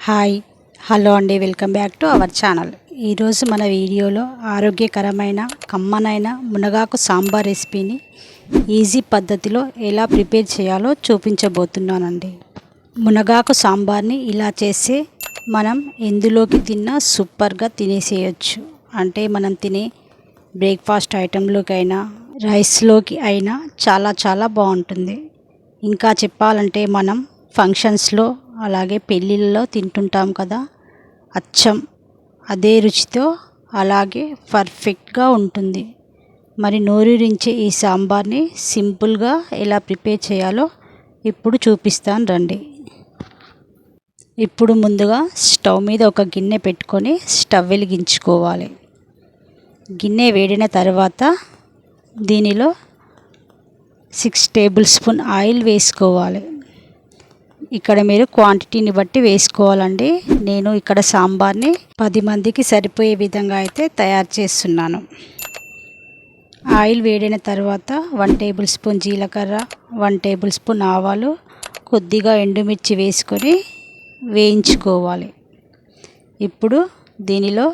Hi hello అండి welcome back to our channel. ఈరోజు మన వీడియోలో ఆరోగ్యకరమైన కమ్మనైన మునగాకు సాంబార్ రెసిపీని ఈజీ పద్ధతిలో ఎలా ప్రిపేర్ చేయాలో చూపించబోతున్నానండి. మునగాకు సాంబార్ని ఇలా చేస్తే మనం ఎందులోకి తిన్నా సూపర్గా తినేసేయచ్చు. అంటే మనం తినే బ్రేక్ఫాస్ట్ ఐటెంలోకైనా రైస్లోకి అయినా చాలా చాలా బాగుంటుంది. ఇంకా చెప్పాలంటే మనం ఫంక్షన్స్లో అలాగే పెళ్ళిళ్ళలో తింటుంటాం కదా అచ్చం. అదే రుచితో అలాగే పర్ఫెక్ట్గా ఉంటుంది. మరి నోరూరించే ఈ సాంబార్ని సింపుల్గా ఎలా ప్రిపేర్ చేయాలో ఇప్పుడు చూపిస్తాను రండి. ఇప్పుడు ముందుగా స్టవ్ మీద ఒక గిన్నె పెట్టుకొని స్టవ్ వెలిగించుకోవాలి. గిన్నె వేడిన తర్వాత దీనిలో సిక్స్ టేబుల్ స్పూన్ ఆయిల్ వేసుకోవాలి. ఇక్కడ మీరు క్వాంటిటీని బట్టి వేసుకోవాలండి. నేను ఇక్కడ సాంబార్ని పది మందికి సరిపోయే విధంగా అయితే తయారు చేస్తున్నాను. ఆయిల్ వేడిన తర్వాత వన్ టేబుల్ స్పూన్ జీలకర్ర వన్ టేబుల్ స్పూన్ ఆవాలు కొద్దిగా ఎండుమిర్చి వేసుకొని వేయించుకోవాలి. ఇప్పుడు దీనిలో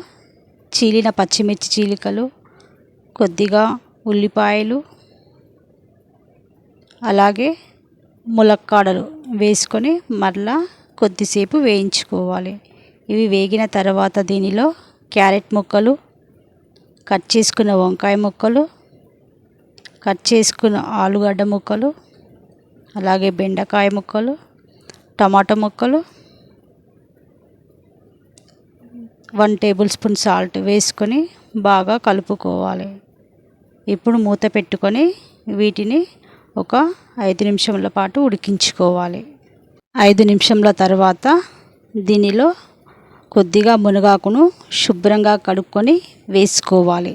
చీలిన పచ్చిమిర్చి చీలికలు కొద్దిగా ఉల్లిపాయలు అలాగే ములక్కాడలు వేసుకొని మరలా కొద్దిసేపు వేయించుకోవాలి. ఇవి వేగిన తర్వాత దీనిలో క్యారెట్ ముక్కలు కట్ చేసుకున్న వంకాయ ముక్కలు కట్ చేసుకున్న ఆలుగడ్డ ముక్కలు అలాగే బెండకాయ ముక్కలు టమాటా ముక్కలు వన్ టేబుల్ స్పూన్ సాల్ట్ వేసుకొని బాగా కలుపుకోవాలి. ఇప్పుడు మూత పెట్టుకొని వీటిని ఒక ఐదు నిమిషముల పాటు ఉడికించుకోవాలి. ఐదు నిమిషముల తర్వాత దీనిలో కొద్దిగా మునగాకును శుభ్రంగా కడుక్కొని వేసుకోవాలి.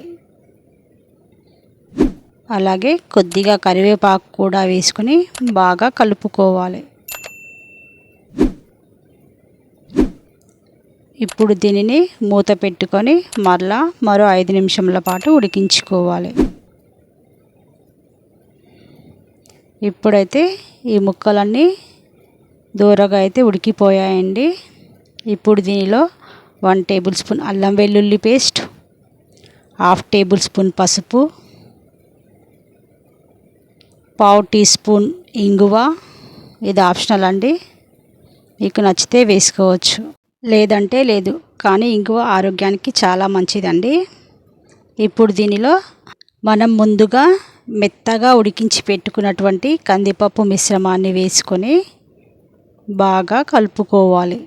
అలాగే కొద్దిగా కరివేపాకు కూడా వేసుకొని బాగా కలుపుకోవాలి. ఇప్పుడు దీనిని మూత పెట్టుకొని మరలా మరో ఐదు నిమిషముల పాటు ఉడికించుకోవాలి. ఇప్పుడైతే ఈ ముక్కలన్నీ దూరగా అయితే ఉడికిపోయాయండి. ఇప్పుడు దీనిలో వన్ టేబుల్ స్పూన్ అల్లం వెల్లుల్లి పేస్ట్ హాఫ్ టేబుల్ స్పూన్ పసుపు పావు టీ స్పూన్ ఇంగువ ఇది ఆప్షనల్ అండి. మీకు నచ్చితే వేసుకోవచ్చు. లేదంటే లేదు కానీ ఇంగువ ఆరోగ్యానికి చాలా మంచిదండి. ఇప్పుడు దీనిలో మనం ముందుగా మెత్తగా ఉడికించి పెట్టుకున్నటువంటి కందిపప్పు మిశ్రమాన్ని వేసుకొని బాగా కలుపుకోవాలి.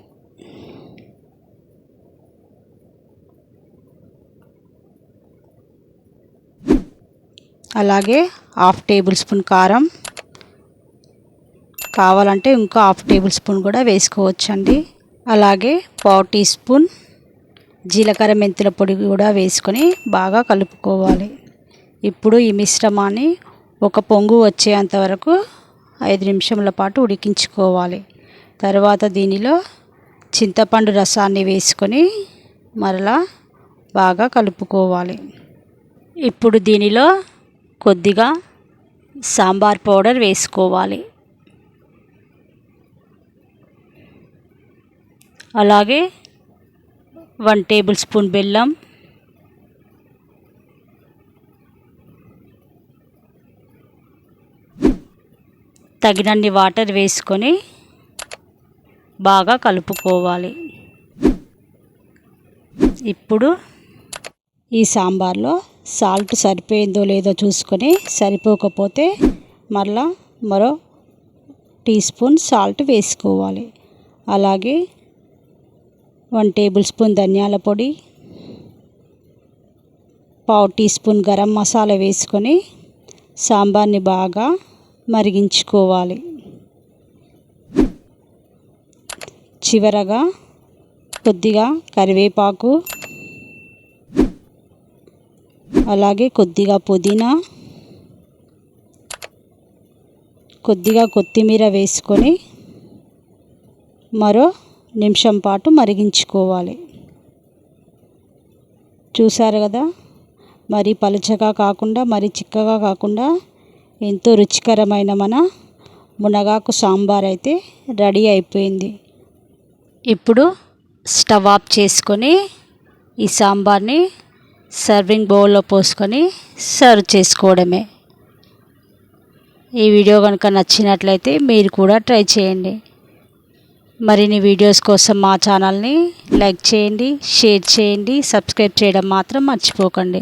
అలాగే హాఫ్ టేబుల్ స్పూన్ కారం. కావాలంటే ఇంకా హాఫ్ టేబుల్ స్పూన్ కూడా వేసుకోవచ్చండి. అలాగే పావు టీ స్పూన్ జీలకర్ర మెంతుల పొడి కూడా వేసుకొని బాగా కలుపుకోవాలి. ఇప్పుడు ఈ మిశ్రమాన్ని ఒక పొంగు వచ్చేంత వరకు ఐదు నిమిషముల పాటు ఉడికించుకోవాలి. తర్వాత దీనిలో చింతపండు రసాన్ని వేసుకొని మరలా బాగా కలుపుకోవాలి. ఇప్పుడు దీనిలో కొద్దిగా సాంబార్ పౌడర్ వేసుకోవాలి. అలాగే వన్ టేబుల్ స్పూన్ బెల్లం తగినన్ని వాటర్ వేసుకొని బాగా కలుపుకోవాలి. ఇప్పుడు ఈ సాంబార్లో సాల్ట్ సరిపోయిందో లేదో చూసుకొని సరిపోకపోతే మరలా మరో టీ స్పూన్ సాల్ట్ వేసుకోవాలి. అలాగే వన్ టేబుల్ స్పూన్ ధనియాల పొడి పావు టీ స్పూన్ గరం మసాలా వేసుకొని సాంబార్ని బాగా మరిగించుకోవాలి. చివరగా కొద్దిగా కరివేపాకు అలాగే కొద్దిగా పుదీనా కొద్దిగా కొత్తిమీర వేసుకొని మరో నిమిషం పాటు మరిగించుకోవాలి. చూసారు కదా? మరి పలుచగా కాకుండా మరి చిక్కగా కాకుండా ఎంతో రుచికరమైన మన మునగాకు సాంబార్ అయితే రెడీ అయిపోయింది. ఇప్పుడు స్టవ్ ఆఫ్ చేసుకొని ఈ సాంబార్ని సర్వింగ్ బౌల్లో పోసుకొని సర్వ్ చేసుకోవడమే. ఈ వీడియో కనుక నచ్చినట్లయితే మీరు కూడా ట్రై చేయండి. మరిన్ని వీడియోస్ కోసం మా ఛానల్ని లైక్ చేయండి షేర్ చేయండి సబ్స్క్రైబ్ చేయడం మాత్రం మర్చిపోకండి.